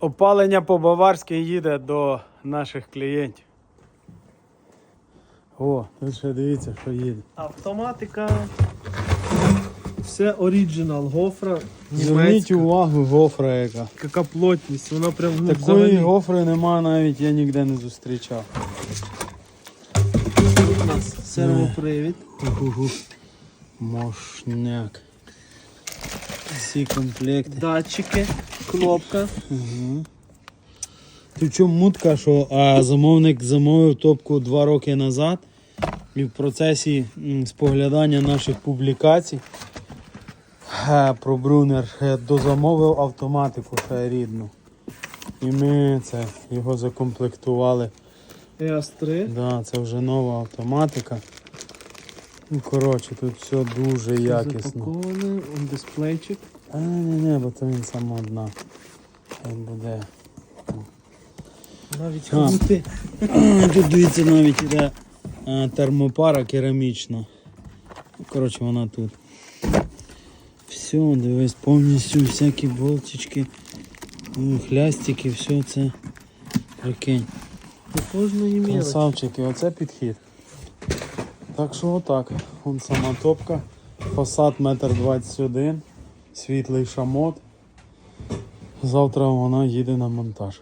Опалення по-баварськи їде до наших клієнтів. О, тут ще дивіться, що їде. Автоматика. Все оригінал гофра. Зверніть Німецька. увагу, гофра яка. Яка плотність, вона прям ну, Такої взагалі. гофри нема навіть я ніде не зустрічав. Тут у нас сервопривід. Угу. Всі комплекти. Датчики, кнопка. Угу. В чому мутка, що а, замовник замовив топку два роки назад і в процесі м, споглядання наших публікацій е, про Брунер е, дозамовив автоматику ще рідну. І ми це його закомплектували. EAS3. Да, це вже нова автоматика. Ну, коротше, тут все дуже якісно. Запаковане, он дисплейчик. А, ні, ні, бо то він сам одна. Хай буде. Навіть А. Тут дивіться навіть іде термопара керамічна. Ну, Коротше, вона тут. Все, дивись, повністю всякі болтички, м, хлястики, все це. Прикинь. До кожної мілочі. Красавчики, оце підхід. Так що отак. Вон сама топка. Фасад 1,21 м, світлий шамот. Завтра вона їде на монтаж.